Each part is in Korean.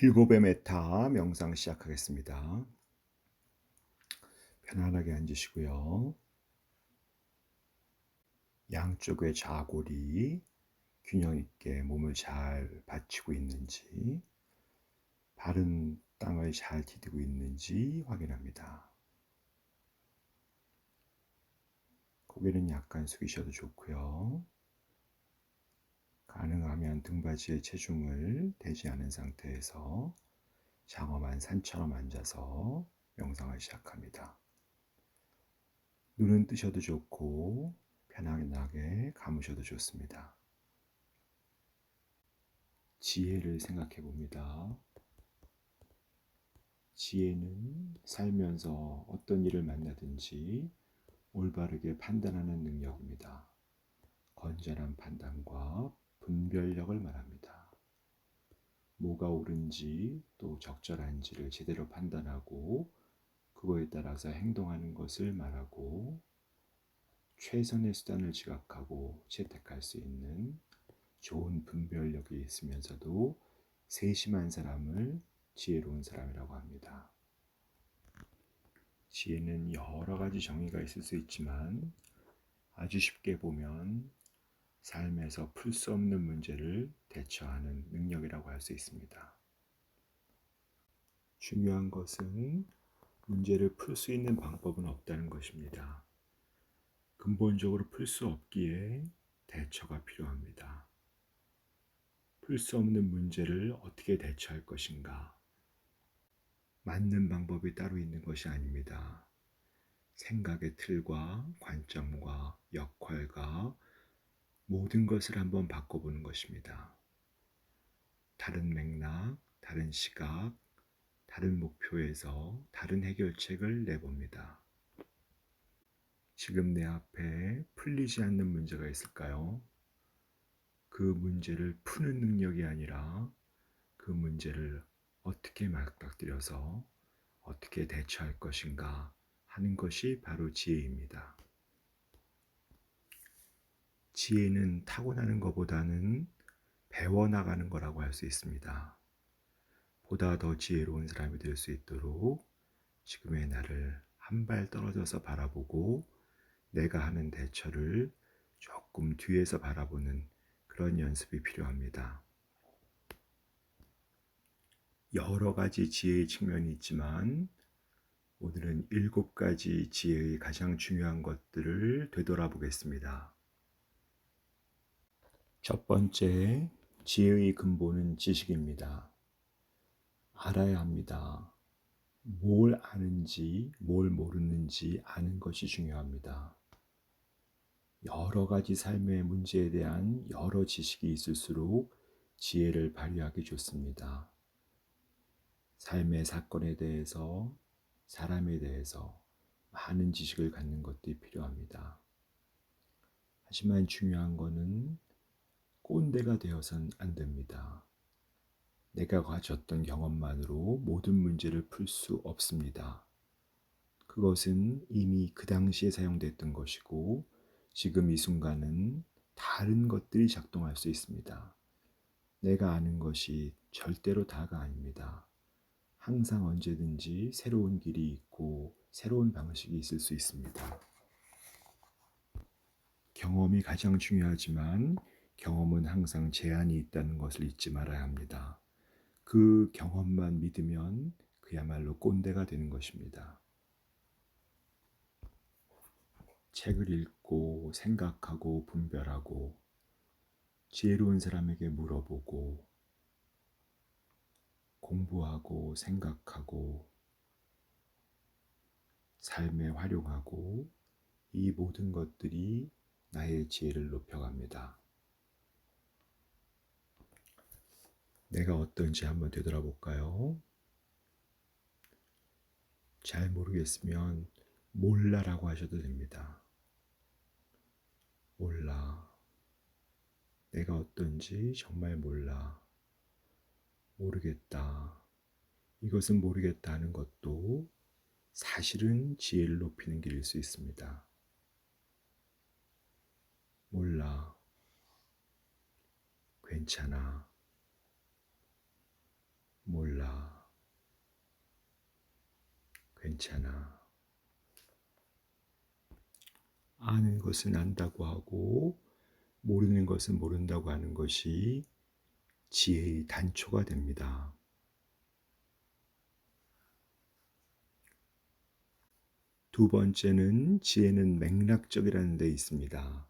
일곱의 메타 명상 시작하겠습니다. 편안하게 앉으시고요. 양쪽의 좌골이 균형 있게 몸을 잘 받치고 있는지, 바른 땅을 잘 디디고 있는지 확인합니다. 고개는 약간 숙이셔도 좋고요. 가능하면 등받이에 체중을 대지 않은 상태에서 장엄한 산처럼 앉아서 명상을 시작합니다. 눈은 뜨셔도 좋고 편안하게 감으셔도 좋습니다. 지혜를 생각해 봅니다. 지혜는 살면서 어떤 일을 만나든지 올바르게 판단하는 능력입니다. 건전한 판단과 분별력을 말합니다. 뭐가 옳은지 또 적절한지를 제대로 판단하고 그거에 따라서 행동하는 것을 말하고 최선의 수단을 지각하고 채택할 수 있는 좋은 분별력이 있으면서도 세심한 사람을 지혜로운 사람이라고 합니다. 지혜는 여러 가지 정의가 있을 수 있지만 아주 쉽게 보면 삶에서 풀 수 없는 문제를 대처하는 능력이라고 할 수 있습니다. 중요한 것은 문제를 풀 수 있는 방법은 없다는 것입니다. 근본적으로 풀 수 없기에 대처가 필요합니다. 풀 수 없는 문제를 어떻게 대처할 것인가? 맞는 방법이 따로 있는 것이 아닙니다. 생각의 틀과 관점과 역할과 모든 것을 한번 바꿔보는 것입니다. 다른 맥락, 다른 시각, 다른 목표에서 다른 해결책을 내봅니다. 지금 내 앞에 풀리지 않는 문제가 있을까요? 그 문제를 푸는 능력이 아니라 그 문제를 어떻게 맞닥뜨려서 어떻게 대처할 것인가 하는 것이 바로 지혜입니다. 지혜는 타고나는 것보다는 배워나가는 거라고 할 수 있습니다. 보다 더 지혜로운 사람이 될 수 있도록 지금의 나를 한 발 떨어져서 바라보고 내가 하는 대처를 조금 뒤에서 바라보는 그런 연습이 필요합니다. 여러 가지 지혜의 측면이 있지만 오늘은 일곱 가지 지혜의 가장 중요한 것들을 되돌아보겠습니다. 첫 번째, 지혜의 근본은 지식입니다. 알아야 합니다. 뭘 아는지, 뭘 모르는지 아는 것이 중요합니다. 여러 가지 삶의 문제에 대한 여러 지식이 있을수록 지혜를 발휘하기 좋습니다. 삶의 사건에 대해서, 사람에 대해서 많은 지식을 갖는 것도 필요합니다. 하지만 중요한 것은 꼰대가 되어선 안 됩니다. 내가 가졌던 경험만으로 모든 문제를 풀 수 없습니다. 그것은 이미 그 당시에 사용됐던 것이고 지금 이 순간은 다른 것들이 작동할 수 있습니다. 내가 아는 것이 절대로 다가 아닙니다. 항상 언제든지 새로운 길이 있고 새로운 방식이 있을 수 있습니다. 경험이 가장 중요하지만 경험은 항상 제한이 있다는 것을 잊지 말아야 합니다. 그 경험만 믿으면 그야말로 꼰대가 되는 것입니다. 책을 읽고 생각하고 분별하고 지혜로운 사람에게 물어보고 공부하고 생각하고 삶에 활용하고 이 모든 것들이 나의 지혜를 높여갑니다. 내가 어떤지 한번 되돌아볼까요? 잘 모르겠으면 몰라라고 하셔도 됩니다. 몰라. 내가 어떤지 정말 몰라. 모르겠다. 이것은 모르겠다 하는 것도 사실은 지혜를 높이는 길일 수 있습니다. 몰라. 괜찮아. 몰라. 괜찮아. 아는 것은 안다고 하고, 모르는 것은 모른다고 하는 것이 지혜의 단초가 됩니다. 두 번째는 지혜는 맥락적이라는 데 있습니다.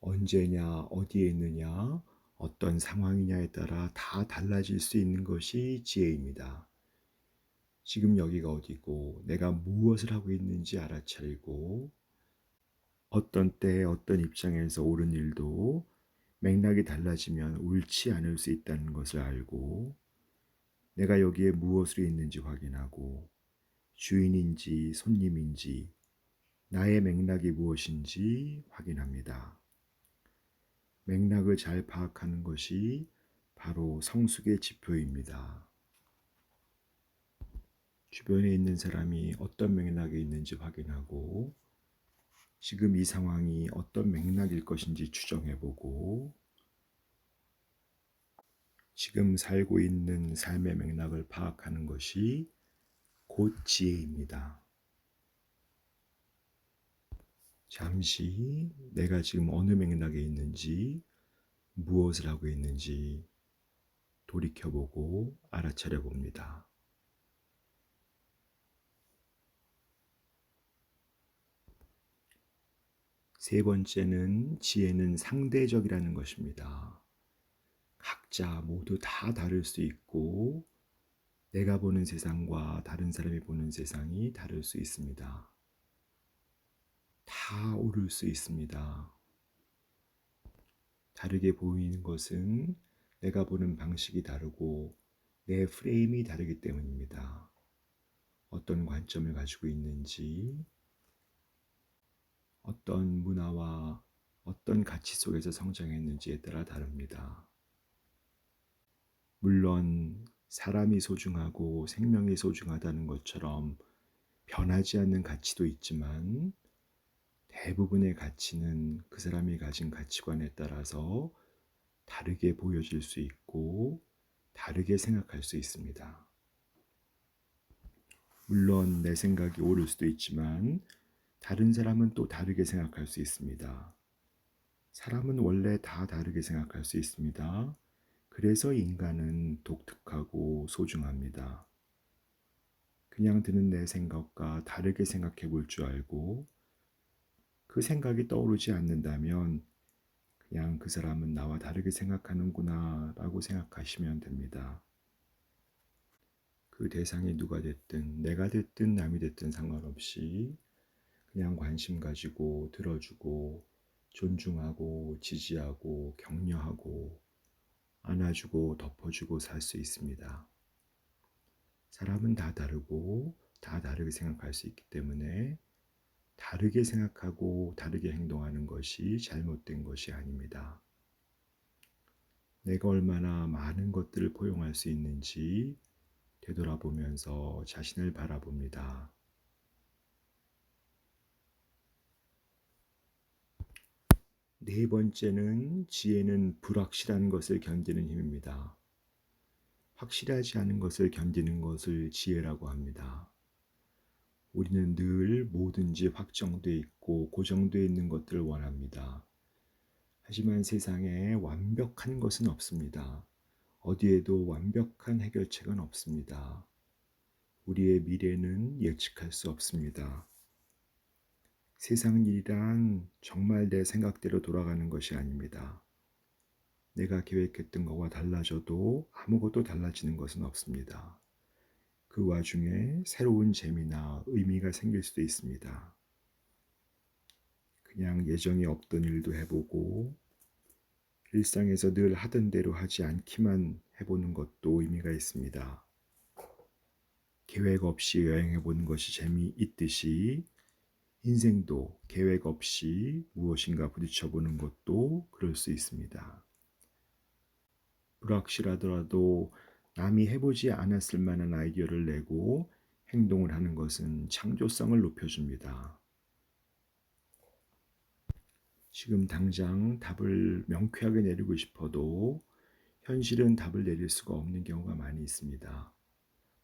언제냐, 어디에 있느냐, 어떤 상황이냐에 따라 다 달라질 수 있는 것이 지혜입니다. 지금 여기가 어디고, 내가 무엇을 하고 있는지 알아차리고, 어떤 때에 어떤 입장에서 옳은 일도 맥락이 달라지면 옳지 않을 수 있다는 것을 알고, 내가 여기에 무엇으로 있는지 확인하고, 주인인지 손님인지, 나의 맥락이 무엇인지 확인합니다. 맥락을 잘 파악하는 것이 바로 성숙의 지표입니다. 주변에 있는 사람이 어떤 맥락에 있는지 확인하고 지금 이 상황이 어떤 맥락일 것인지 추정해보고 지금 살고 있는 삶의 맥락을 파악하는 것이 곧 지혜입니다. 잠시 내가 지금 어느 맥락에 있는지 무엇을 하고 있는지 돌이켜보고 알아차려 봅니다. 세 번째는 지혜는 상대적이라는 것입니다. 각자 모두 다 다를 수 있고 내가 보는 세상과 다른 사람이 보는 세상이 다를 수 있습니다. 다 오를 수 있습니다. 다르게 보이는 것은 내가 보는 방식이 다르고 내 프레임이 다르기 때문입니다. 어떤 관점을 가지고 있는지, 어떤 문화와 어떤 가치 속에서 성장했는지에 따라 다릅니다. 물론 사람이 소중하고 생명이 소중하다는 것처럼 변하지 않는 가치도 있지만 대부분의 가치는 그 사람이 가진 가치관에 따라서 다르게 보여질 수 있고 다르게 생각할 수 있습니다. 물론 내 생각이 옳을 수도 있지만 다른 사람은 또 다르게 생각할 수 있습니다. 사람은 원래 다 다르게 생각할 수 있습니다. 그래서 인간은 독특하고 소중합니다. 그냥 드는 내 생각과 다르게 생각해 볼 줄 알고 그 생각이 떠오르지 않는다면 그냥 그 사람은 나와 다르게 생각하는구나 라고 생각하시면 됩니다. 그 대상이 누가 됐든 내가 됐든 남이 됐든 상관없이 그냥 관심 가지고 들어주고 존중하고 지지하고 격려하고 안아주고 덮어주고 살 수 있습니다. 사람은 다 다르고 다 다르게 생각할 수 있기 때문에 다르게 생각하고 다르게 행동하는 것이 잘못된 것이 아닙니다. 내가 얼마나 많은 것들을 포용할 수 있는지 되돌아보면서 자신을 바라봅니다. 네 번째는 지혜는 불확실한 것을 견디는 힘입니다. 확실하지 않은 것을 견디는 것을 지혜라고 합니다. 우리는 늘 뭐든지 확정돼 있고 고정돼 있는 것들을 원합니다. 하지만 세상에 완벽한 것은 없습니다. 어디에도 완벽한 해결책은 없습니다. 우리의 미래는 예측할 수 없습니다. 세상 일이란 정말 내 생각대로 돌아가는 것이 아닙니다. 내가 계획했던 것과 달라져도 아무것도 달라지는 것은 없습니다. 그 와중에 새로운 재미나 의미가 생길 수도 있습니다. 그냥 예정이 없던 일도 해보고 일상에서 늘 하던 대로 하지 않기만 해보는 것도 의미가 있습니다. 계획 없이 여행해보는 것이 재미있듯이 인생도 계획 없이 무엇인가 부딪혀보는 것도 그럴 수 있습니다. 불확실하더라도 남이 해보지 않았을 만한 아이디어를 내고 행동을 하는 것은 창조성을 높여줍니다. 지금 당장 답을 명쾌하게 내리고 싶어도 현실은 답을 내릴 수가 없는 경우가 많이 있습니다.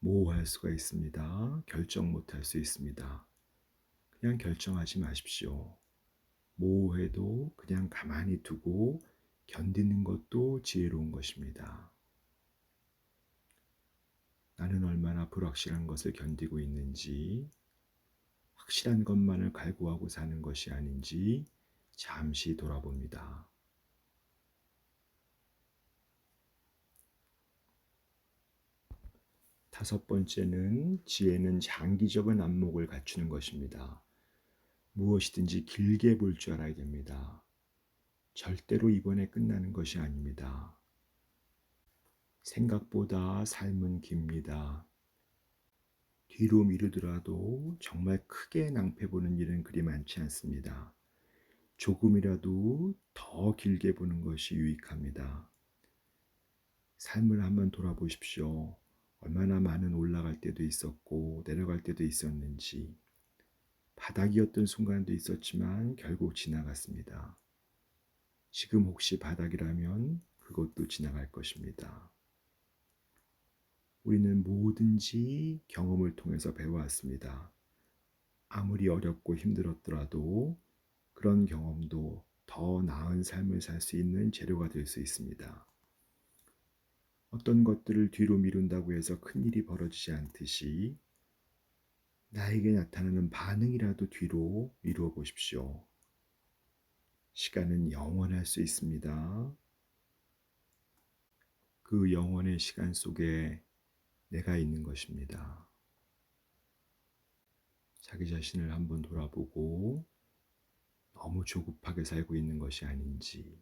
모호할 수가 있습니다. 결정 못할 수 있습니다. 그냥 결정하지 마십시오. 모호해도 그냥 가만히 두고 견디는 것도 지혜로운 것입니다. 나는 얼마나 불확실한 것을 견디고 있는지, 확실한 것만을 갈구하고 사는 것이 아닌지 잠시 돌아봅니다. 다섯 번째는 지혜는 장기적인 안목을 갖추는 것입니다. 무엇이든지 길게 볼 줄 알아야 됩니다. 절대로 이번에 끝나는 것이 아닙니다. 생각보다 삶은 깁니다. 뒤로 미루더라도 정말 크게 낭패 보는 일은 그리 많지 않습니다. 조금이라도 더 길게 보는 것이 유익합니다. 삶을 한번 돌아보십시오. 얼마나 많은 올라갈 때도 있었고 내려갈 때도 있었는지 바닥이었던 순간도 있었지만 결국 지나갔습니다. 지금 혹시 바닥이라면 그것도 지나갈 것입니다. 우리는 뭐든지 경험을 통해서 배워왔습니다. 아무리 어렵고 힘들었더라도 그런 경험도 더 나은 삶을 살 수 있는 재료가 될 수 있습니다. 어떤 것들을 뒤로 미룬다고 해서 큰 일이 벌어지지 않듯이 나에게 나타나는 반응이라도 뒤로 미루어 보십시오. 시간은 영원할 수 있습니다. 그 영원의 시간 속에 내가 있는 것입니다. 자기 자신을 한번 돌아보고 너무 조급하게 살고 있는 것이 아닌지,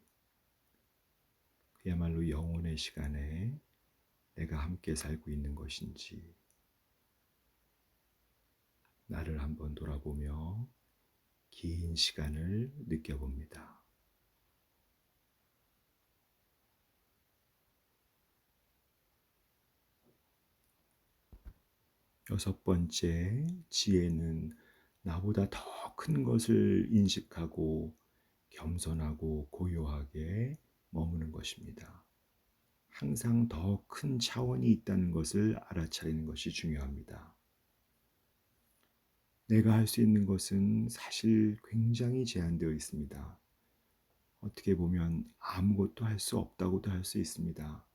그야말로 영혼의 시간에 내가 함께 살고 있는 것인지, 나를 한번 돌아보며 긴 시간을 느껴봅니다. 여섯 번째, 지혜는 나보다 더 큰 것을 인식하고 겸손하고 고요하게 머무는 것입니다. 항상 더 큰 차원이 있다는 것을 알아차리는 것이 중요합니다. 내가 할 수 있는 것은 사실 굉장히 제한되어 있습니다. 어떻게 보면 아무것도 할 수 없다고도 할 수 있습니다.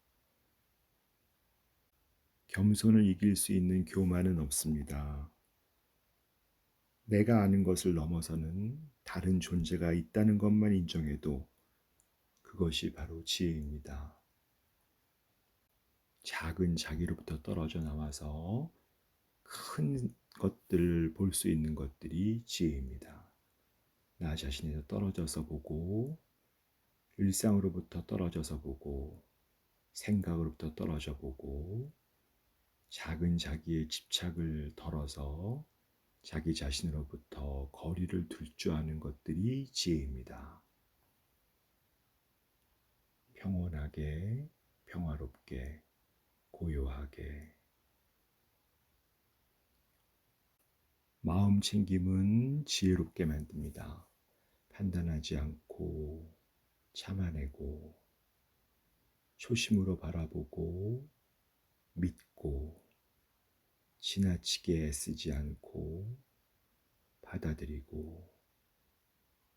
겸손을 이길 수 있는 교만은 없습니다. 내가 아는 것을 넘어서는 다른 존재가 있다는 것만 인정해도 그것이 바로 지혜입니다. 작은 자기로부터 떨어져 나와서 큰 것들을 볼 수 있는 것들이 지혜입니다. 나 자신에서 떨어져서 보고, 일상으로부터 떨어져서 보고, 생각으로부터 떨어져 보고, 작은 자기의 집착을 덜어서 자기 자신으로부터 거리를 둘 줄 아는 것들이 지혜입니다. 평온하게, 평화롭게, 고요하게. 마음 챙김은 지혜롭게 만듭니다. 판단하지 않고, 참아내고, 초심으로 바라보고, 믿고, 지나치게 애쓰지 않고 받아들이고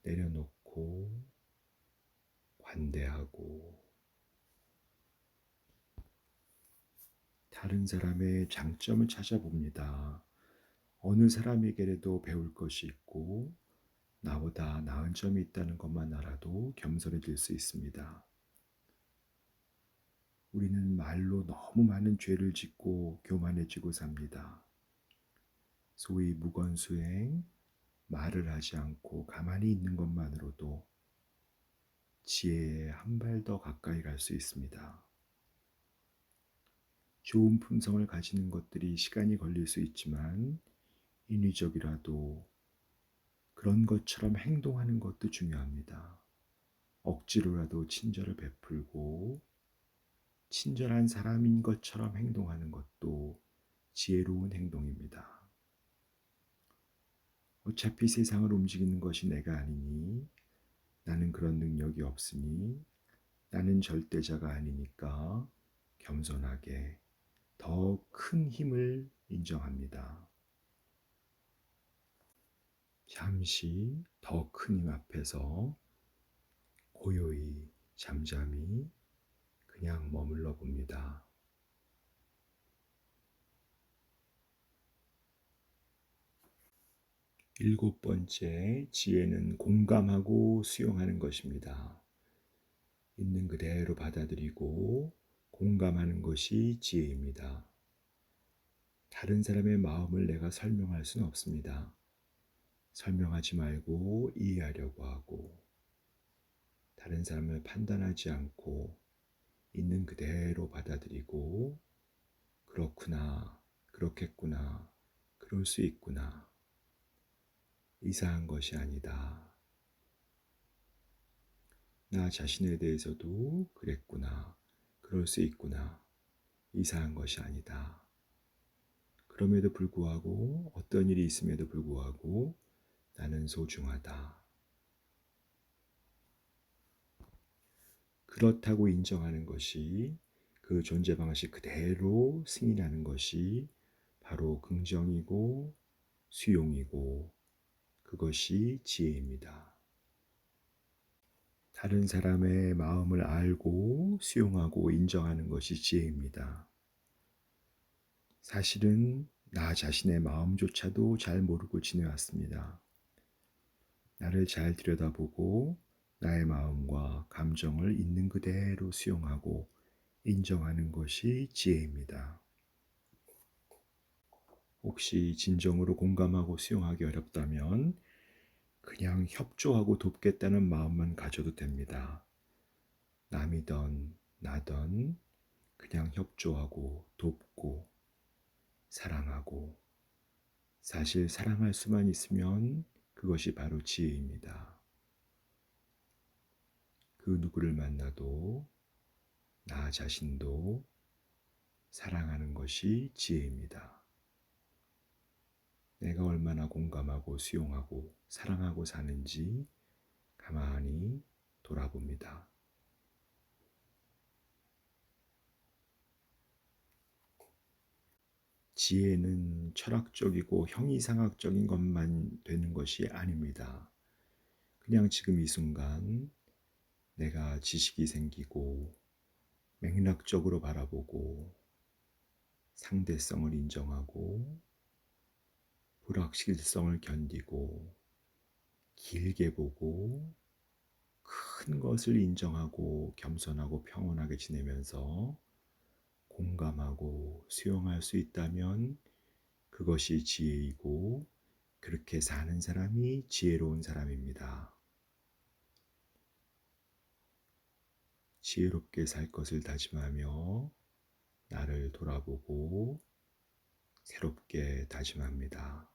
내려놓고 관대하고 다른 사람의 장점을 찾아봅니다. 어느 사람에게라도 배울 것이 있고 나보다 나은 점이 있다는 것만 알아도 겸손해질 수 있습니다. 우리는 말로 너무 많은 죄를 짓고 교만해지고 삽니다. 소위 무건수행, 말을 하지 않고 가만히 있는 것만으로도 지혜에 한 발 더 가까이 갈 수 있습니다. 좋은 품성을 가지는 것들이 시간이 걸릴 수 있지만 인위적이라도 그런 것처럼 행동하는 것도 중요합니다. 억지로라도 친절을 베풀고 친절한 사람인 것처럼 행동하는 것도 지혜로운 행동입니다. 어차피 세상을 움직이는 것이 내가 아니니 나는 그런 능력이 없으니 나는 절대자가 아니니까 겸손하게 더 큰 힘을 인정합니다. 잠시 더 큰 힘 앞에서 고요히 잠잠히 그냥 머물러 봅니다. 일곱 번째 지혜는 공감하고 수용하는 것입니다. 있는 그대로 받아들이고 공감하는 것이 지혜입니다. 다른 사람의 마음을 내가 설명할 수는 없습니다. 설명하지 말고 이해하려고 하고 다른 사람을 판단하지 않고 있는 그대로 받아들이고 그렇구나, 그렇겠구나, 그럴 수 있구나. 이상한 것이 아니다. 나 자신에 대해서도 그랬구나, 그럴 수 있구나. 이상한 것이 아니다. 그럼에도 불구하고 어떤 일이 있음에도 불구하고 나는 소중하다. 그렇다고 인정하는 것이 그 존재 방식 그대로 승인하는 것이 바로 긍정이고 수용이고 그것이 지혜입니다. 다른 사람의 마음을 알고 수용하고 인정하는 것이 지혜입니다. 사실은 나 자신의 마음조차도 잘 모르고 지내왔습니다. 나를 잘 들여다보고 나의 마음과 감정을 있는 그대로 수용하고 인정하는 것이 지혜입니다. 혹시 진정으로 공감하고 수용하기 어렵다면 그냥 협조하고 돕겠다는 마음만 가져도 됩니다. 남이던 나던 그냥 협조하고 돕고 사랑하고 사실 사랑할 수만 있으면 그것이 바로 지혜입니다. 그 누구를 만나도 나 자신도 사랑하는 것이 지혜입니다. 내가 얼마나 공감하고 수용하고 사랑하고 사는지 가만히 돌아봅니다. 지혜는 철학적이고 형이상학적인 것만 되는 것이 아닙니다. 그냥 지금 이 순간 내가 지식이 생기고 맥락적으로 바라보고 상대성을 인정하고 불확실성을 견디고 길게 보고 큰 것을 인정하고 겸손하고 평온하게 지내면서 공감하고 수용할 수 있다면 그것이 지혜이고 그렇게 사는 사람이 지혜로운 사람입니다. 지혜롭게 살 것을 다짐하며 나를 돌아보고 새롭게 다짐합니다.